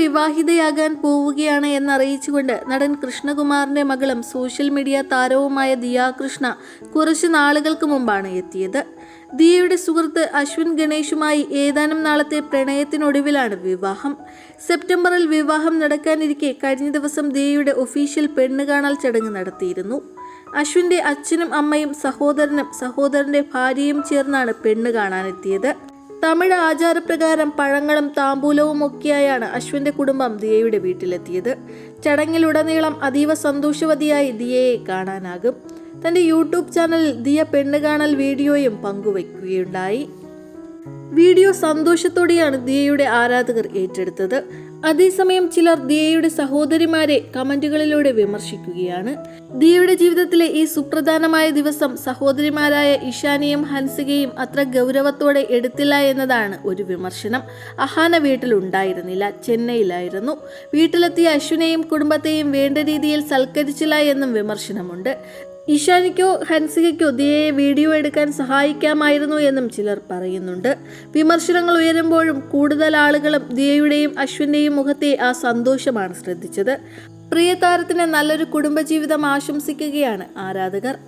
വിവാഹിതയാകാൻ പോവുകയാണ് എന്നറിയിച്ചുകൊണ്ട് നടൻ കൃഷ്ണകുമാറിന്റെ മകളും സോഷ്യൽ മീഡിയ താരവുമായ ദിയ കൃഷ്ണ കുറച്ചു നാളുകൾക്ക് മുമ്പാണ് എത്തിയത്. ദിയയുടെ സുഹൃത്ത് അശ്വിൻ ഗണേഷുമായി ഏതാനും നാളത്തെ പ്രണയത്തിനൊടുവിലാണ് വിവാഹം. സെപ്റ്റംബറിൽ വിവാഹം നടക്കാനിരിക്കെ കഴിഞ്ഞ ദിവസം ദിയയുടെ ഒഫീഷ്യൽ പെണ്ണ് കാണൽ ചടങ്ങ് നടത്തിയിരുന്നു. അശ്വിന്റെ അച്ഛനും അമ്മയും സഹോദരനും സഹോദരന്റെ ഭാര്യയും ചേർന്നാണ് പെണ്ണ് കാണാനെത്തിയത്. തമിഴ് ആചാരപ്രകാരം പഴങ്ങളും താമ്പൂലവും ഒക്കെയായാണ് അശ്വിന്റെ കുടുംബം ദിയയുടെ വീട്ടിലെത്തിയത്. ചടങ്ങിലുടനീളം അതീവ സന്തോഷവതിയായി ദിയയെ കാണാനാകും. തന്റെ യൂട്യൂബ് ചാനലിൽ ദിയ പെണ്ണ് കാണൽ വീഡിയോയും പങ്കുവയ്ക്കുകയുണ്ടായി വീഡിയോ സന്തോഷത്തോടെയാണ് ദിയയുടെ ആരാധകർ ഏറ്റെടുത്തത്. അതേസമയം ചിലർ ദിയയുടെ സഹോദരിമാരെ കമന്റുകളിലൂടെ വിമർശിക്കുകയാണ്. ദിയയുടെ ജീവിതത്തിലെ ഈ സുപ്രധാനമായ ദിവസം സഹോദരിമാരായ ഇഷാനിയും ഹൻസികയും അത്ര ഗൗരവത്തോടെ എടുത്തില്ല എന്നതാണ് ഒരു വിമർശനം. അഹാന വീട്ടിലുണ്ടായിരുന്നില്ല ചെന്നൈയിലായിരുന്നു. വീട്ടിലെത്തിയ അശ്വിനെയും കുടുംബത്തെയും വേണ്ട രീതിയിൽ സൽക്കരിച്ചില്ല എന്നും വിമർശനമുണ്ട്. ഇഷാനിക്കോ ഹൻസികയ്ക്കോ ദിയയെ വീഡിയോ എടുക്കാൻ സഹായിക്കാമായിരുന്നു എന്നും ചിലർ പറയുന്നുണ്ട്. വിമർശനങ്ങൾ ഉയരുമ്പോഴും കൂടുതൽ ആളുകളും ദിയയുടെയും അശ്വിന്റെയും മുഖത്തെ ആ സന്തോഷമാണ് ശ്രദ്ധിച്ചത്. പ്രിയതാരത്തിന് നല്ലൊരു കുടുംബജീവിതം ആശംസിക്കുകയാണ് ആരാധകർ.